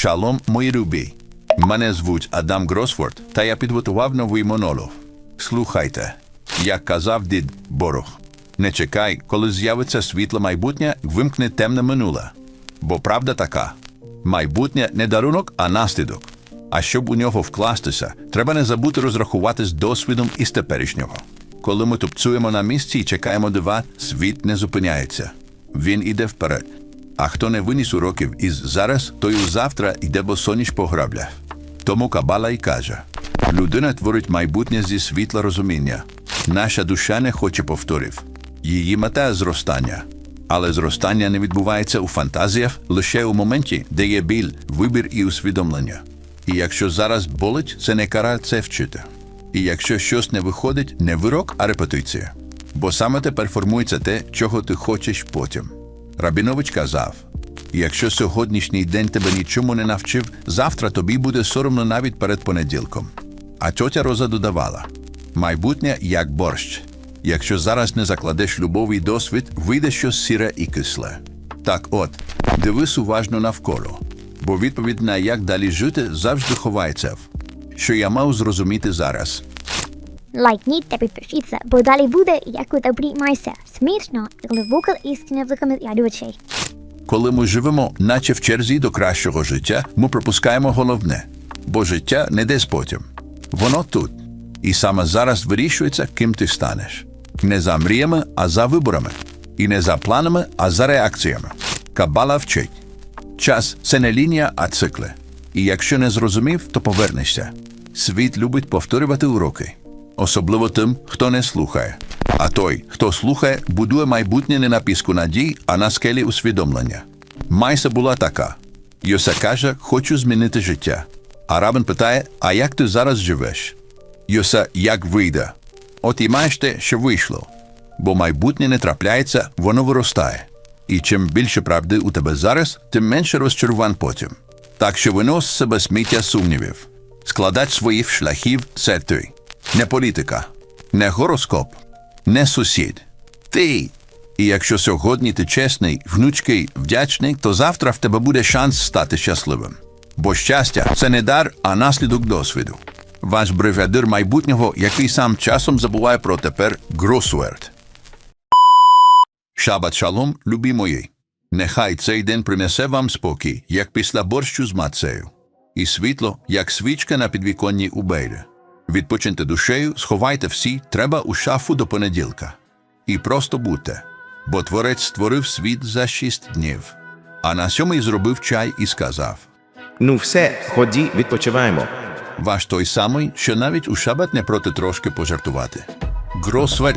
Шалом, мої любі. Мене звуть Адам Гросфорд, та я підготував новий монолог. Слухайте, як казав дід Борох. Не чекай, коли з'явиться світле майбутнє, вимкни темне минуле. Бо правда така: майбутнє не дарунок, а наслідок. А щоб у нього вкластися, треба не забути розрахуватись досвідом із теперішнього. Коли ми тупцюємо на місці і чекаємо дива, світ не зупиняється. Він іде вперед. А хто не виніс уроків із зараз, той завтра йде босоніж по граблях. Тому Кабала й каже: людина творить майбутнє зі світла розуміння. Наша душа не хоче повторів. Її мета зростання. Але зростання не відбувається у фантазіях лише у моменті, де є біль, вибір і усвідомлення. І якщо зараз болить, це не кара це вчити. І якщо щось не виходить, не вирок, а репетиція. Бо саме тепер формується те, чого ти хочеш потім. Рабінович казав: якщо сьогоднішній день тебе нічому не навчив, завтра тобі буде соромно навіть перед понеділком. А тьотя Роза додавала: майбутнє як борщ. Якщо зараз не закладеш любов і досвід, вийде щось сіре і кисле. Так от, дивись уважно навколо, бо відповідь на як далі жити завжди ховається в що я мав зрозуміти зараз. Лайкніть та підпишіться, бо далі буде, як у добрій майся. Смішно і глибока істина в глядачей. Коли ми живемо, наче в черзі до кращого життя, ми пропускаємо головне, бо життя не десь потім. Воно тут. І саме зараз вирішується, ким ти станеш. Не за мріями, а за виборами. І не за планами, а за реакціями. Кабала вчить. Час це не лінія, а цикли. І якщо не зрозумів, то повернешся. Світ любить повторювати уроки, особливо тим, хто не слухає. А той, хто слухає, будує майбутнє не на піску надій, а на скелі усвідомлення. Майса була така. Йоса каже, хочу змінити життя. А рабин питає, а як ти зараз живеш? Йоса, як вийде? От і маєш те, що вийшло. Бо майбутнє не трапляється, воно виростає. І чим більше правди у тебе зараз, тим менше розчарувань потім. Так що винос з себе сміття сумнівів. Складач своїх шляхів це ти. Не політика, не гороскоп, не сусід. Ти. І якщо сьогодні ти чесний, гнучкий, вдячний, то завтра в тебе буде шанс стати щасливим. Бо щастя це не дар, а наслідок досвіду. Ваш бригадир майбутнього, який сам часом забуває про тепер Гросверт. Шабат шалом, любі мої. Нехай цей день принесе вам спокій, як після борщу з мацею, і світло, як свічка на підвіконні у Бейлі. Відпочиньте душею, сховайте всі, треба у шафу до понеділка. І просто будьте, бо творець створив світ за шість днів. А на сьомий зробив чай і сказав: Ну все, ході, відпочиваємо. Ваш той самий, що навіть у шабат не проти трошки пожартувати. Гросвель